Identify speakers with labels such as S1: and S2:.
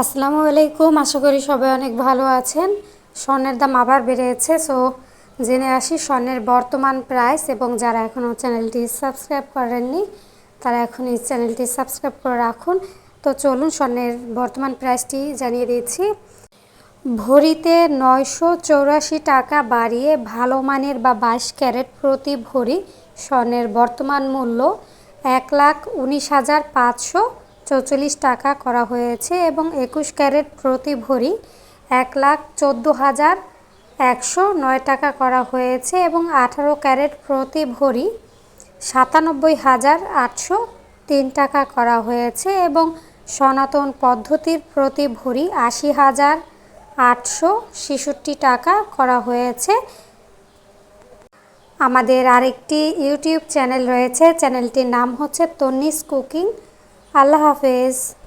S1: আসসালামু আলাইকুম। আশা করি সবাই অনেক ভালো আছেন। স্বর্ণের দাম আবার বেড়েছে, সো জেনে আসি স্বর্ণের বর্তমান প্রাইস এবং যারা এখনও চ্যানেলটি সাবস্ক্রাইব করেননি, তারা এখন এই চ্যানেলটি সাবস্ক্রাইব করে রাখুন। তো চলুন স্বর্ণের বর্তমান প্রাইসটি জানিয়ে দিচ্ছি। ভরিতে নয়শো চৌরাশি টাকা বাড়িয়ে ভালো মানের বা বাইশ ক্যারেট প্রতি ভরি স্বর্ণের বর্তমান মূল্য এক লাখ উনিশ হাজার পাঁচশো। চৌচল্লিশ টাকা করা হয়েছে এবং একুশ ক্যারেট প্রতি ভরি এক লাখ চোদ্দ হাজার একশো নয় টাকা করা হয়েছে এবং আঠারো ক্যারেট প্রতি ভরি সাতানব্বই হাজার আটশো তিন টাকা করা হয়েছে এবং সনাতন পদ্ধতির প্রতি ভরি আশি হাজার আটশো ছেষট্টি টাকা করা হয়েছে। আমাদের আরেকটি ইউটিউব চ্যানেল রয়েছে, চ্যানেলটির নাম হচ্ছে তন্নিস কুকিং। আল্লাহ হাফেজ।